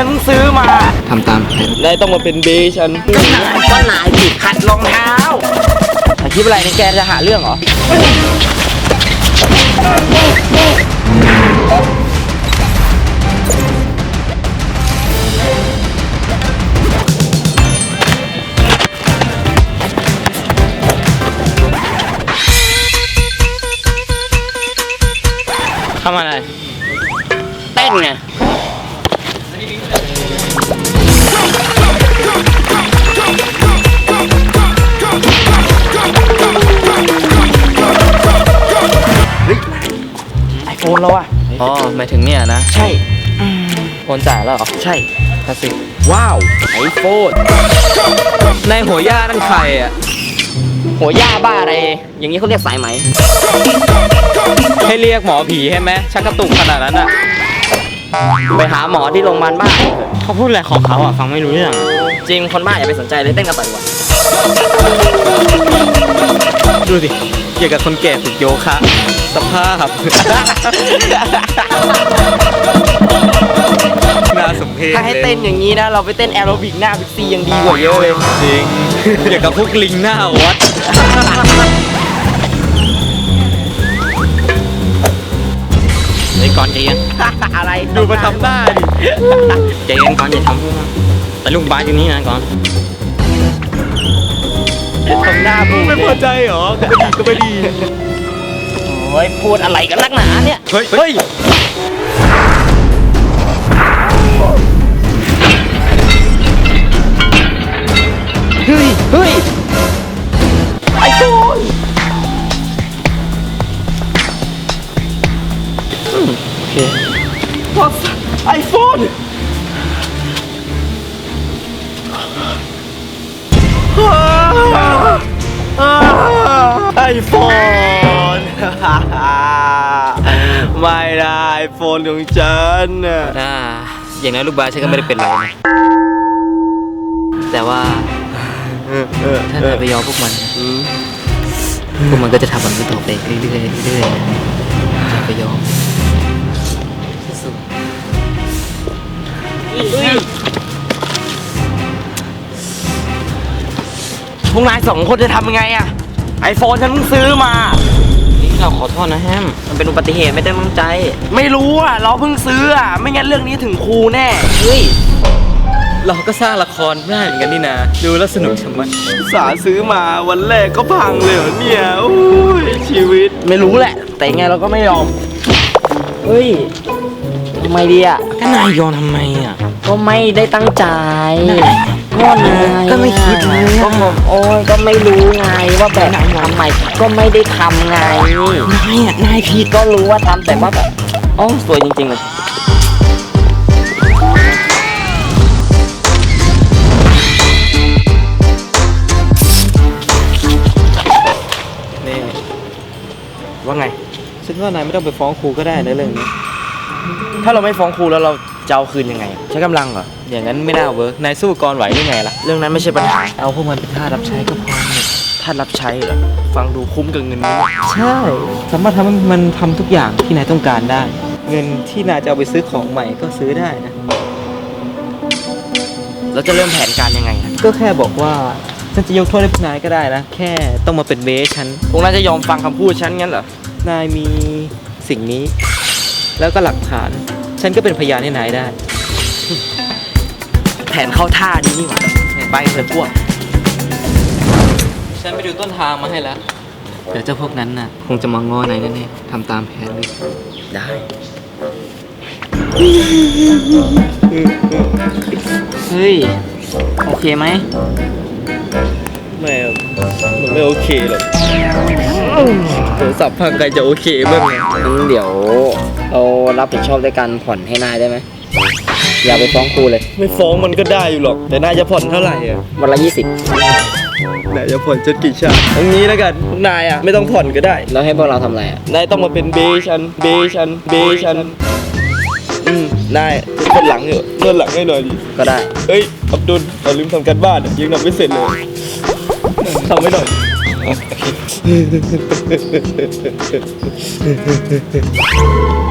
ฉันเพิ่งซื้อมาทำตามแผนนายต้องมาเป็นเบย์ฉันก็นายก็นายผิดขัดรองเท้าถ่ายคลิปอะไรนี่แกจะหาเรื่องเหรอทำอะไรเต้นไง ไอโฟนเราอะอ๋อหมายถึงเนี่ยนะใช่โอนจ่ายแล้วเหรอใช่คลาสสิกว้าวไอโฟนในหัวย่านั่นใครอะหัวย่าบ้าอะไร อย่างนี้เขาเรียกสายไหม ให้เรียกหมอผีใช่ไหมชักกระตุกขนาดนั้นอะ ไปหาหมอที่โรงพยาบาลบ้าเขาพูดอะไรของเขาอะฟังไม่รู้เรื่องจริงคนบ้าอย่าไปสนใจเลยเต้นกันต่อดีกว่าดูสิเกี่ยวกับคนแก่ฝึกโยคะสภาพ น่าสมเพชถ้าให้เต้นอย่างนี้นะ เราไปเต้นแอโรบิกหน้าบิ๊กซียังดีกว่าเยอะเลยจริงเกี่ยวกับพวกลิงหน้าวัด ย็นอะไรดูมาทำหน้าดิใจเย็นก่อนอย่าทำพวกนั้นแต่ลูกบาสอยู่นี่นะก่อนทำหน้าบูไม่พอใจเหรอก็ไม่ดีก็ไม่ดีโอ้ยพูดอะไรกันนักหนาเนี่ยเฮ้ยเฮ้ยเฮ้ย นไอโฟนไม่ได้ไอโฟนของฉันน่ะอ่าอย่างนั้นลูกบาสฉันก็ไม่ได้เป็นไรนะแต่ว่าถ้านายไปยอมพวกมันอืมพวกมันก็จะทำแบบนี้ต่อไปเรื่อยๆเรื่อยๆอย่าไปยอม พวกนายสองคนจะทำยังไงอะไอโฟนฉันเพิ่งซื้อมา นี่เราขอโทษนะแฮม มันเป็นอุบัติเหตุไม่ได้ตั้งใจ ไม่รู้อะเราเพิ่งซื้ออะไม่งั้นเรื่องนี้ถึงครูแน่ เฮ้ย เราก็สร้างละครได้เหมือนกันนี่นะ ดูแล้วสนุกชะมัดสาซื้อมาวันแรกก็พังเลยเหรอเนี่ยโอ้ยชีวิต ไม่รู้แหละ แต่ยังไงเราก็ไม่ยอม เฮ้ยทำไมดีอะก็ นายยอมทำไมอะก็ไม่ได้ตั้งใจก็นายก็ไม่คิดเลยอะ ก็ผมโอ้ยก็ไม่รู้ไงว่าแบบทำไมก็ไม่ได้ทำไง นายอะนายผิดก็รู้ว่าทำแต่ว่าแบบโอ้สวยจริงๆเลย นี่ว่าไง ฉันว่านายไม่ต้องไปฟ้องครูก็ได้ในะเรื่องนี้ ถ้าเราไม่ฟ้องครูแล้วเราจะเอาคืนยังไง ใช้กำลังเหรอ อย่างนั้นไม่น่าเวิร์กนายสู้กรไหวได้ไงล่ะ เรื่องนั้นไม่ใช่ปัญหา เอาพวกมันเป็นท่าสรับใช้ก็พอเนี่ยถ้ารับใช้เหรอ ฟังดูคุ้มกับเงินนี้ ใช่ สามารถทำให้มันทำทุกอย่างที่นายต้องการได้ เงินที่นายจะเอาไปซื้อของใหม่ก็ซื้อได้นะ เราจะเริ่มแผนการยังไงอะก็แค่บอกว่าฉันจะยกโทษให้พวกนายก็ได้นะ แค่ต้องมาเป็นเบสฉัน พวกนายจะยอมฟังคำพูดฉันงั้นเหรอ นายมีสิ่งนี้ แล้วก็หลักฐาน ฉันก็เป็นพยานให้นายได้ แผนเข้าท่าดีนี่หว่าไปเถอะพวก ฉันไปดูต้นทางมาให้แล้ว เดี๋ยวเจ้าพวกนั้นน่ะ คงจะมางอนายแน่ๆทำตามแผนเลยได้ เฮ้ย โอเคไหมไม่มันไม่โอเคหรอกโทรศัพท์พังใครจะโอเคบ้างเนี่ยงั้นเดี๋ยว เรารับผิดชอบด้วยการผ่อนให้นายได้ไหมอย่าไปฟ้องครูเลยไม่ฟ้องมันก็ได้อยู่หรอก แต่นายจะผ่อนเท่าไหร่อะวันละยี่สิบนายจะผ่อนจนกี่ชาติตรงนี้แล้วกันพวกนายอะไม่ต้องผ่อนก็ได้แล้วให้พวกเราทำอะไรอะนายต้องมาเป็นเบชันเบชันเบชันอืมนายคนหลังเหรอนวดหลังให้หน่อยดิก็ได้เฮ้ยอับดุลเราลืมทำการบ้านอะยังทำไม่เสร็จเลยทำไม่หน่อยเ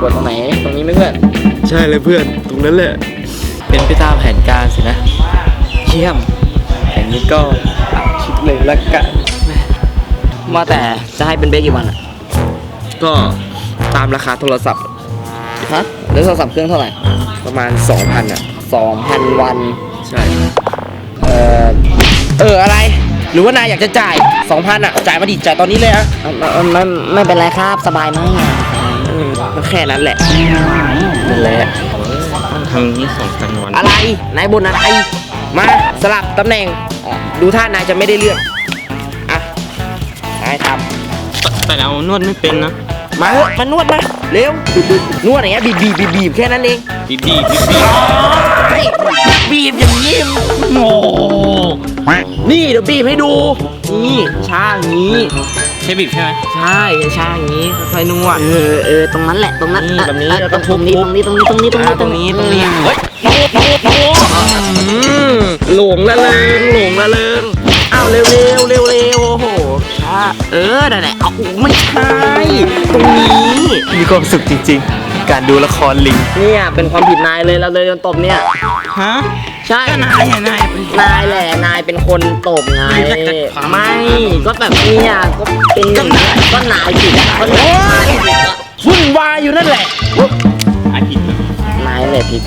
ปวดตรงไหน ตรงนี้ไหมเพื่อน ใช่เลยเพื่อน ตรงนั้นแหละ เป็นไปตามแผนการสินะ เยี่ยมแผนนี้ก็คิดเลยละกันว่าแต่จะให้เป็นเบรกกี่วันอะก็ตามราคาโทรศัพท์ฮะแล้วโทรศัพท์เครื่องเท่าไหร่ ประมาณ 2,000อะสองพันวัน ใช่ เอ่อเอออะไร หรือว่านายอยากจะจ่ายสองพันอะจ่ายมาดิจ่ายตอนนี้เลยอะไม่ไม่เป็นไรครับสบายมากก็แค่นั้นแหละนั่นแหละต้องทำนี้สองพันวันอะไรนายบนอะไรมาสลับตำแหน่งอะดูท่านายจะไม่ได้เรื่องอะนายทแต่เรานวดไม่เป็นนะำมาเถอะมานวดมาเร็วนวดอย่างเงี้ยบีบบีบบีบบีบแค่นั้นเองบีบีบีบีเฮ้ยบีบอย่างนี้โง่ นี่เดี๋ยวบีบให้ดู นี่ชาอย่างนี้ ใช่บีบใช่ไหมใช่ชาอย่างนี้ค่อยๆนวด เออเออตรงนั้นแหละตรงนั้นนี่แบบนี้เออเราต้องตรงนี้ทุตบ รงนี้ตรงนี้ตรงนี้ตรงนี้ตรงนี้ตรงนี้เฮ้ยหลงละเริงหลงละเริงเอาเร็วเร็วเร็วเร็วโอ้โหช้าเออนั่นแหละเอาไม่ใช่ตรงนี้ มีความสุขจริงๆ การดูละครลิง เนี่ยเป็นความผิดนายเลยเราเลยโดนตบเนี่ย ฮะใช่ก็นายอะนายเป็นนายแหละนายเป็นคนตบไงไม่ได้ความไม่ก็แบบเนี้ยก็เป็นอย่างนี้ก็นายผิดอะก็นายผิดอะวุ่นวายอยู่นั่นแหละไอผิดนายแหละผิด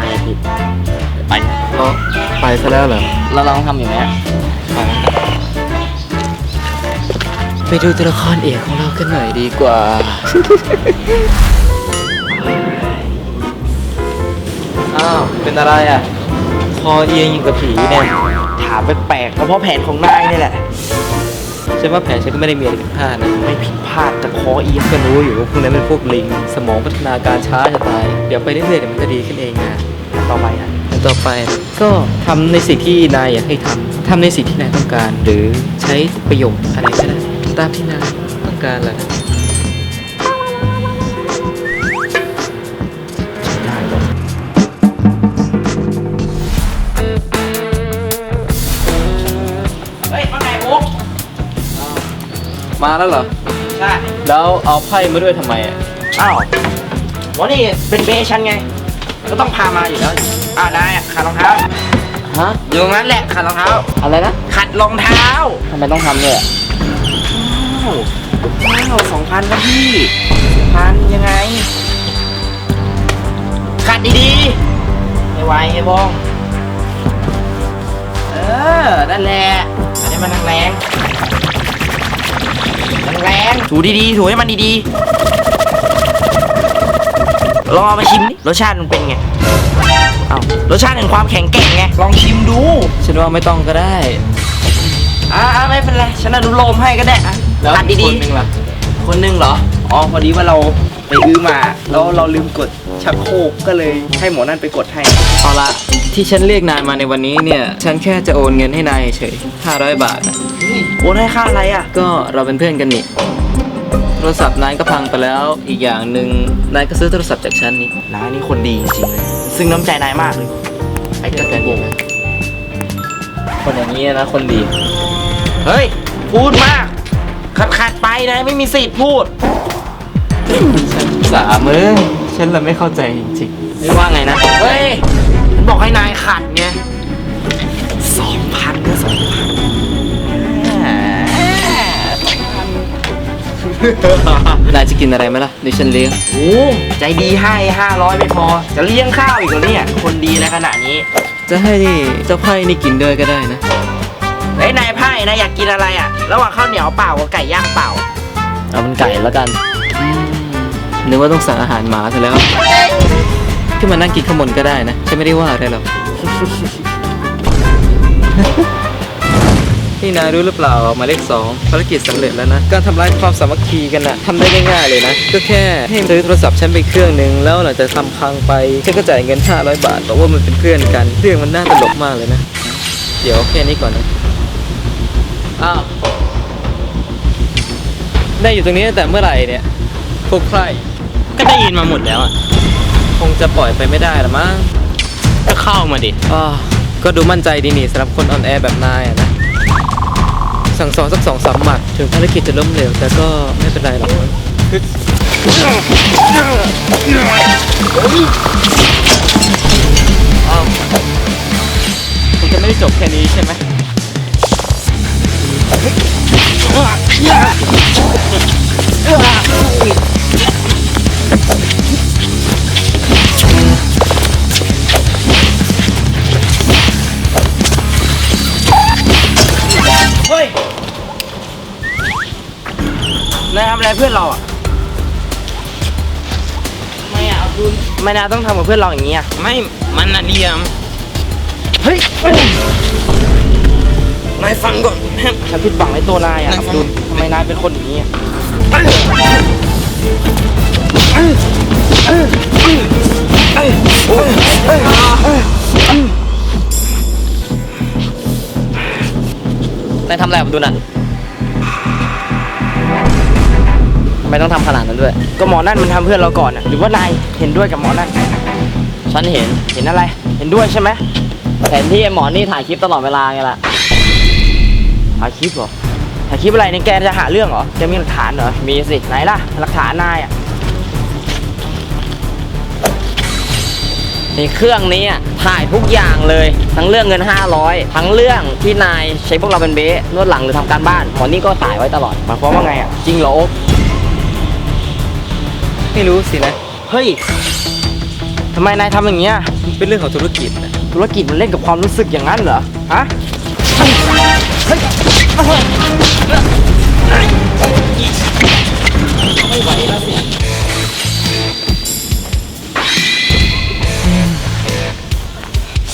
นายผิดไปก็ไปซะแล้วเหรอเราลองทำอยู่ไหมอะไปดูตัวละครเอกของเรากันหน่อยดีกว่า อ้าว เป็นอะไรอะ คอเอียงอย่างกับผีเนี่ย ถามแปลกๆก็เพราะแผนของนายนี่แหละ ฉันว่าแผนฉันก็ไม่ได้มีอะไรผิดพลาดนะ ไม่ผิดพลาดแต่คอเอียงก็รู้อยู่ว่าพวกนั้นเป็นพวกลิง สมองพัฒนาการช้าจะตาย เดี๋ยวไปเรื่อยๆเดี๋ยวมันก็ดีขึ้นเองนะต่อไปอะอันต่อไปก็ทำในสิ่งที่นายอยากให้ทำทำในสิ่งที่นายต้องการ หรือใช้ประโยชน์อะไรก็ได้ตามที่นายต้องการแหละ มาแล้วเหรอ ใช่แล้วเอาไพ่มาด้วยทำไมอะอ้าววันนี้เป็นเบชันไง ก็ต้องพามาอยู่แล้วอ้าวนายอะขัดรองเท้า ฮะ อยู่ตรงนั้นแหละขัดรองเท้า อะไรนะขัดรองเท้าทำไมต้องทำเนี่ยอ้าวอ้าวสองพันครับพี่พันยังไง ขัดดีๆให้ไวให้บ้อง เออ นั่นแหละอันนี้มันแรงๆ แรงๆถูดีๆถูให้มันดีๆลองเอามาชิมดิรสชาติมันเป็นไงเอ้ารสชาติแห่งความแข็งแกร่งไงลองชิมดู ฉันว่าไม่ต้องก็ได้อ่าไม่เป็นไรฉันอนุโลมให้ก็ได้อะแล้วตัดอีกดีคนนึงล่ะๆคนหนึงเหรออ๋อพอดีว่าเราไปอื้อมาแล้วเราลืมกดชักโครกก็เลยให้หมอนั่นไปกดให้เอาละที่ฉันเรียกนายมาในวันนี้เนี่ย ฉันแค่จะโอนเงินให้นายเฉย500 บาทนะ โอนให้ค่าอะไรอะ ก็เราเป็นเพื่อนกันนี่ โทรศัพท์นายก็พังไปแล้ว อีกอย่างหนึ่งนายก็ซื้อโทรศัพท์จากฉันนี่นายนี่คนดีจริงๆเลยซึ่งน้ำใจนายมากเลย ไอ้เจ้าแกดีนะคนอย่างนี้นะคนดี เฮ้ย พูดมาก ขัดขัดๆไปนายไม่มีสิทธิ์พูดฉันสามึงฉันละไม่เข้าใจจริงไม่ว่าไงนะ เฮ้ยฉันบอกให้นายขัดไง นายจะกินอะไรไหมล่ะเดี๋ยวฉันเลี้ยงโอ้ใจดีให้ห้าร้อยไม่พอ จะเลี้ยงข้าวอีกเหรอเนี่ย คนดีในขณะนี้จะให้เจ้าไพ่นี่กินด้วยก็ได้นะเฮ้ยนายไพ่นายอยากกินอะไรอะ ระหว่างข้าวเหนียวเปล่ากับไก่ย่างเปล่า เอาเป็นไก่แล้วกันนึกว่าต้องสั่งอาหารหมาซะแล้วที่มานั่งกินข้าวมันก็ได้นะฉันไม่ได้ว่าอะไรหรอก นี่นายรู้หรือเปล่าหมายเลขสองภารกิจสำเร็จแล้วนะ การทำลายความสามัคคีกันนะทำได้ง่ายๆเลยนะ ก็แค่ให้ซื้อโทรศัพท์ฉันไปเครื่องหนึ่งแล้วหลังจากทำพังไปฉันก็จ่ายเงิน 500 บาทบอกว่ามันเป็นเพื่อนกัน เรื่องมันน่าตลกมากเลยนะ เดี๋ยวแค่นี้ก่อนนะ อ้าว ได้อยู่ตรงนี้ตั้งแต่เมื่อไหร่เนี่ยพวกใครก็ได้ยินมาหมดแล้วอะ คงจะปล่อยไปไม่ได้ละมั้งก็เข้ามาดิอ่าก็ดูมั่นใจดีนี่สำหรับคนออนแอร์แบบนายอะนะ งสอนสักสองสามหมัดถึงภารกิจจะล้มเหลวแต่ก็ไม่เป็นไรหรอกมั้งอ้าวผมจะไม่ได้จบแค่นี้ใช่ไหม นายทำอะไรเพื่อนเราอะไม่เอาคุณทำไม่นายต้องทำกับเพื่อนเราอย่างนี้อะไม่มันน่ะเดียมเฮ้ยนายฟังก่อนฉันผิดหวังในตัวนายอะนายฟังอับดุลทำไมนายเป็นคนอย่างนี้อะนายทำอะไรกับดูน่ะ ไมต้องทำขนาดนั้นด้วย ก็หมอนั่นมันทำเพื่อนเราก่อนอะหรือว่านายเห็นด้วยกับหมอนั่นฉันเห็นเห็นอะไร เห็นด้วยใช่ไหมแผนที่ไอ้หมอนี่ถ่ายคลิปตลอดเวลาไงล่ะ ถ่ายคลิปเหรอถ่ายคลิปอะไรเนี่ยแกจะหาเรื่องเหรอแกมีหลักฐานเหรอมีสิ ไหนล่ะหลักฐานนายอะในเครื่องนี้อะถ่ายทุกอย่างเลย ทั้งเรื่องเงิน 500 ทั้งเรื่องที่นายใช้พวกเราเป็นเบ๊ะนวดหลังหรือทำการบ้านหมอนี่ก็ถ่ายไว้ตลอด หมายความว่าไงอะจริงเหรอโอ๊ค ไม่รู้สินะ เฮ้ยทำไมนายทำอย่างเงี้ย มันเป็นเรื่องของธุรกิจนะธุรกิจมันเล่นกับความรู้สึกอย่างนั้นเหรอ ฮะ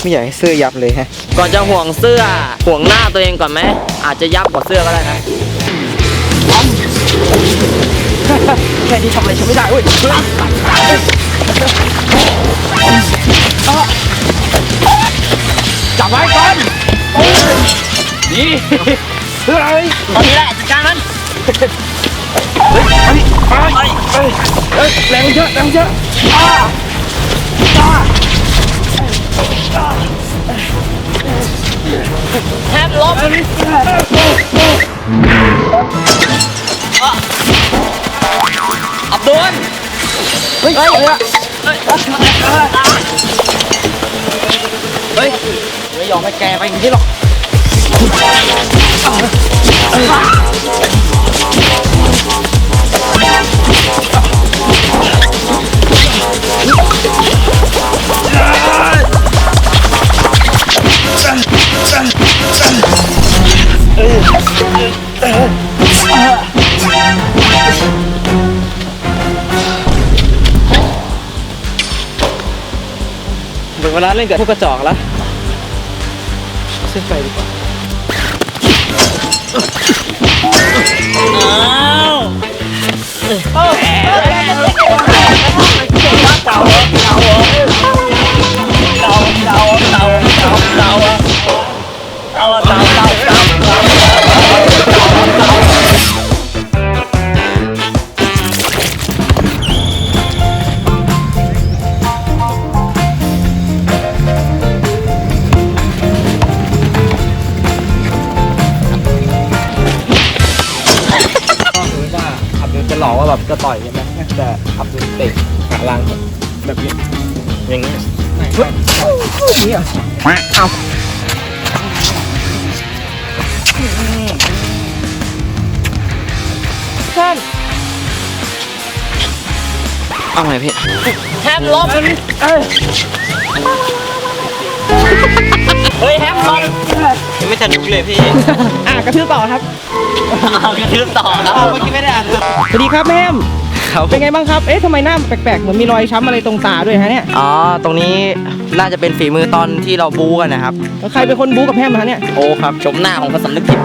ไม่อยากให้เสื้อยับเลยฮะ ก่อนจะห่วงเสื้อ ห่วงหน้าตัวเองก่อนไหม อาจจะยับกว่าเสื้อก็ได้นะ แค่นี้ทำอะไรฉันไม่ได้เว้ยจับไว้ก่อนดีเพื่ออะไรตอนนี้แหละจัดการมันเฮ้ยไปไปไปเฮ้ยแรงเยอะแรงเยอะอ้าอ้าแทบลบ อับดุลเฮ้ยเฮ้ยเฮ้ยไม่ยอมให้แกไปอย่างนี้หรอก เล่นกับพวกกระจอกแล้วเส้นไฟดีกว่า อับอกว่าแบบจะต่อยใช่ไหมแต่อับดุลเตะขาล่างแบบนี้อย่างนี้เฮ้ยนี่อะเอาเอาไงพี่แทบลบเอ้ยเฮ้ยแฮมมัน ยังไม่ทันรู้เลยพี่อะกระทืบต่อครับเอากระทืบต่อครับเมื่อกี้ไม่ได้อ่านสวัสดีครับแม่มครับเป็นไงบ้างครับ เอ๊ะทำไมหน้าแปลกๆ เหมือนมีรอยช้ำอะไรตรงตาด้วยฮะเนี่ย อ๋อ ตรงนี้น่าจะเป็นฝีมือตอนที่เราบู๊กันนะครับแล้วใครเป็นคนบู๊กับแฮมฮะเนี่ย โอ้ครับ ชมหน้าของพระสำนึกผิด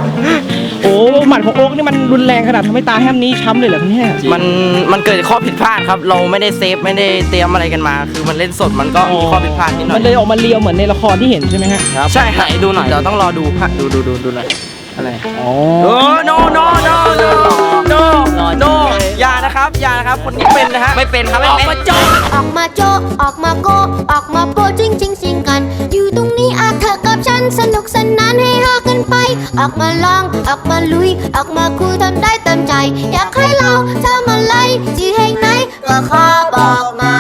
โอ้หมัดของโอ๊กนี่มันรุนแรงขนาดทำให้ตาแฮมนี้ช้ำเลยเหรอครับเนี่ย มันมันเกิดข้อผิดพลาดครับ เราไม่ได้เซฟไม่ได้เตรียมอะไรกันมา คือมันเล่นสดมันก็มีข้อผิดพลาดนิดหน่อมัยนเลยออกมาเรียวเหมือนในละครที่เห็นใช่ไหมฮะใช่ครับดูหน่อยเราต้องรอดูฮะดูดูดูดูหน่อยอะไรอ๋อโอ้โนโนโนโนโนโนอย่านะครับอย่านะครับคนนี้เป็นนะฮะไม่เป็นครับไม่ออกเป็นมาจ้องออกมาโจะออกมาโกะออกมาโปะจริงจริงสิงกัน อยู่ตรงนี้อาเธอกับ ฉันสนุกสนานให้ฮากันไป ออกมาลอง ออกมาลุย ออกมาคุยทำได้เต็มใจ อยากให้เราทำอะไรที่แห่งไหนก็ขอบอกมา